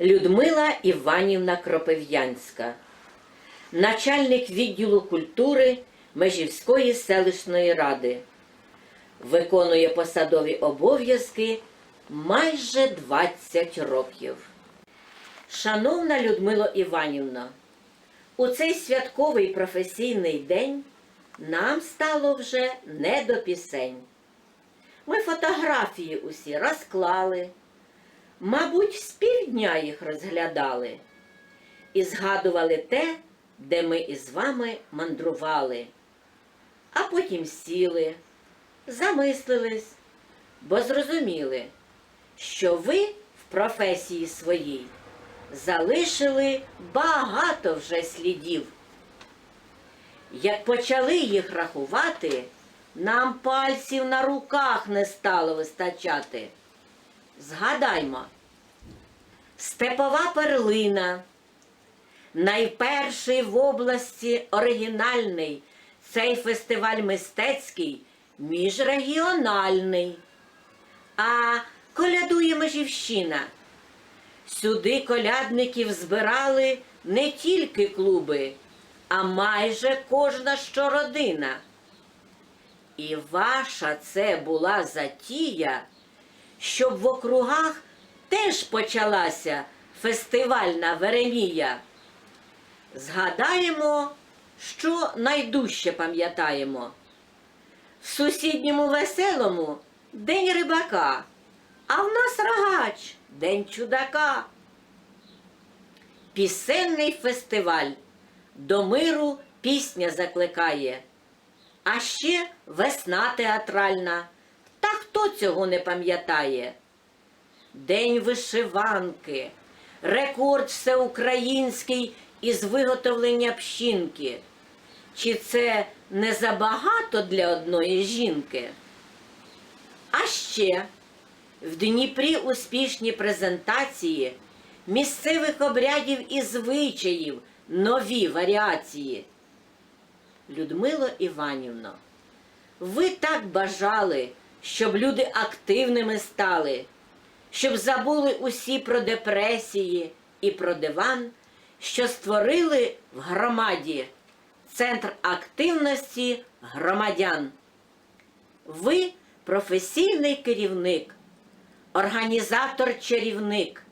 Людмила Іванівна Кропив'янська, начальник відділу культури Межівської селищної ради. Виконує посадові обов'язки майже 20 років. Шановна Людмило Іванівна, у цей святковий професійний день нам стало вже не до пісень. Ми фотографії усі розклали, мабуть, з півдня їх розглядали і згадували те, де ми із вами мандрували, а потім сіли, замислились, бо зрозуміли, що ви в професії своїй залишили багато вже слідів. Як почали їх рахувати, нам пальців на руках не стало вистачати. Згадаймо, степова перлина, найперший в області оригінальний цей фестиваль мистецький міжрегіональний. А колядує Межівщина. Сюди колядників збирали не тільки клуби, а майже кожна щородина. І ваша це була затія, щоб в округах теж почалася фестивальна Веремія. Згадаємо, що найдужче пам'ятаємо. В сусідньому веселому день рибака, а в нас рогач день чудака. Пісенний фестиваль до миру пісня закликає. А ще весна театральна. Хто цього не пам'ятає? День вишиванки, рекорд всеукраїнський із виготовлення пщінки. Чи це не забагато для одної жінки? А ще в Дніпрі успішні презентації місцевих обрядів і звичаїв, нові варіації. Людмило Іванівно, ви так бажали, щоб люди активними стали, щоб забули усі про депресії і про диван, що створили в громаді Центр активності громадян. Ви професійний керівник, організатор-чарівник.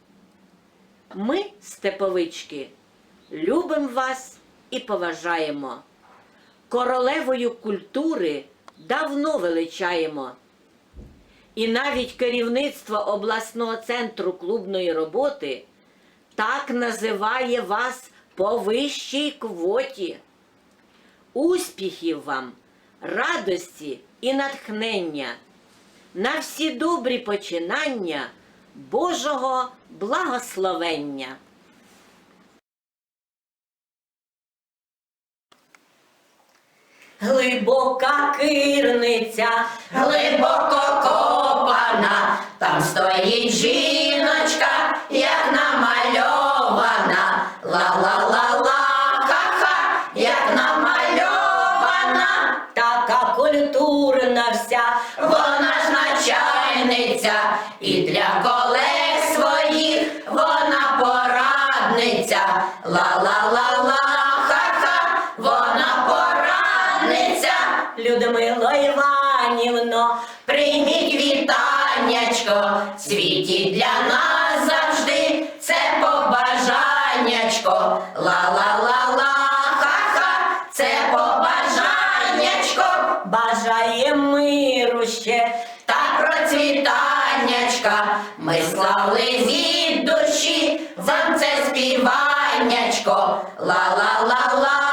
Ми, степовички, любимо вас і поважаємо. Королевою культури давно величаємо. І навіть керівництво обласного центру клубної роботи так називає вас по вищій квоті. Успіхів вам, радості і натхнення, на всі добрі починання Божого благословення. Глибока кирниця, глибоко копана, там стоїть жіночка, як намальована, ла-ла-ла-ла, ха-ха, як намальована, така культурна вся, вона ж начальниця, і Людмило Іванівно, Прийміть вітаннячко, світі для нас завжди це побажаннячко. Ла-ла-ла-ла, ха-ха, це побажаннячко, бажає миру ще, та процвітаннячка. Ми склали від душі, вам це співаннячко. Ла-ла-ла-ла,